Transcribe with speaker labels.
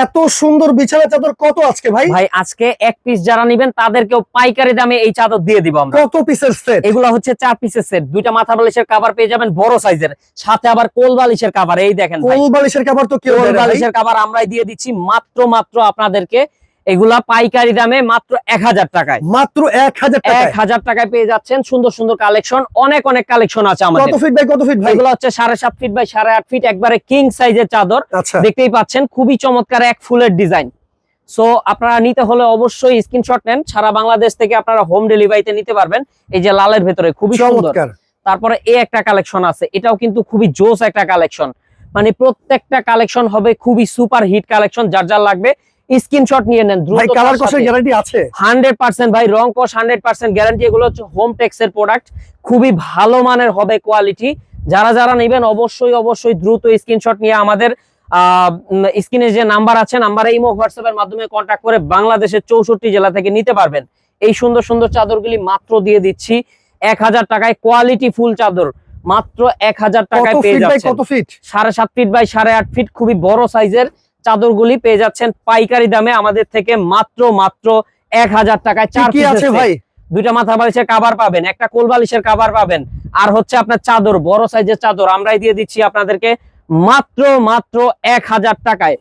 Speaker 1: এত সুন্দর বিছানা চাদর কত আজকে ভাই?
Speaker 2: ভাই আজকে এক পিস যারা নিবেন তাদেরকেও পাইকারি দামে এই চাদর দিয়ে দিব আমরা।
Speaker 1: কত পিসের সেট
Speaker 2: এগুলো হচ্ছে চার পিসের সেট দুইটা মাথা বালিশের কভার পেয়ে যাবেন বড় সাইজের সাথে আবার কোল বালিশের কভার এই দেখেন ভাই।
Speaker 1: কোল বালিশের কভার তো কেউ।
Speaker 2: বালিশের কভার আমরাই দিয়ে দিচ্ছি। মাত্র মাত্র আপনাদেরকে এগুলা পাইকারি দামে মাত্র এক হাজার টাকায়।
Speaker 1: মাত্র এক হাজার
Speaker 2: এক হাজার টাকায় পেয়ে যাচ্ছেন সুন্দর সুন্দর কালেকশন অনেক অনেক কালেকশন আছে
Speaker 1: কত
Speaker 2: আমাদের
Speaker 1: ফিট বাই কত ফিট
Speaker 2: এগুলো হচ্ছে সাড়ে সাত ফিট বাই সাড়ে আট ফিট একবারে কিং সাইজের চাদর।
Speaker 1: আচ্ছা।
Speaker 2: দেখতেই পাচ্ছেন খুবই চমৎকার এক ফুলের ডিজাইন সো আপনারা নিতে হলে অবশ্যই স্ক্রিনশট নেন সারা বাংলাদেশ থেকে আপনারা হোম ডেলিভারিতে নিতে পারবেন। এই যে লালের ভেতরে খুবই সুন্দর। তারপরে এই একটা কালেকশন আছে এটাও কিন্তু খুবই জোস একটা কালেকশন মানে প্রত্যেকটা কালেকশন হবে খুবই সুপার হিট কালেকশন যার যার লাগবে। স্ক্রিনশট নিয়ে নেন
Speaker 1: ভাই কালার কষের গ্যারান্টি আছে।
Speaker 2: হান্ড্রেড পার্সেন্ট ভাই রং হান্ড্রেড পার্সেন্ট গ্যারান্টি এগুলো হচ্ছে হোম টেক্স এর প্রোডাক্ট খুবই ভালো মানের হবে কোয়ালিটি যারা যারা নেবেন অবশ্যই অবশ্যই দ্রুত স্ক্রিনশট নিয়ে আমাদের স্ক্রিনে যে নাম্বার আছে নাম্বারে ইমো হোয়াটসঅ্যাপ এর মাধ্যমে কন্ট্যাক্ট করে বাংলাদেশের চৌষট্টি জেলা থেকে নিতে পারবেন। এই সুন্দর সুন্দর চাদরগুলি মাত্র দিয়ে দিচ্ছি। এক হাজার টাকায় কোয়ালিটি ফুল চাদর। মাত্র এক হাজার টাকায় পেয়ে যাচ্ছেন।
Speaker 1: কত ফিট
Speaker 2: সাড়ে সাত ফিট বাই সাড়ে আট ফিট খুবই বড় সাইজের চাদরগুলি পেয়ে যাচ্ছেন পাইকারি দামে আমাদের থেকে মাত্র মাত্র এক হাজার টাকায় চার
Speaker 1: কি আছে ভাই?
Speaker 2: দুইটা মাথা বালিশের কাবার পাবেন একটা কোল বালিশের কাবার পাবেন আর হচ্ছে আপনার চাদর বড় সাইজের চাদর। আমরাই দিয়ে দিচ্ছি আপনাদেরকে মাত্র মাত্র এক হাজার টাকায়।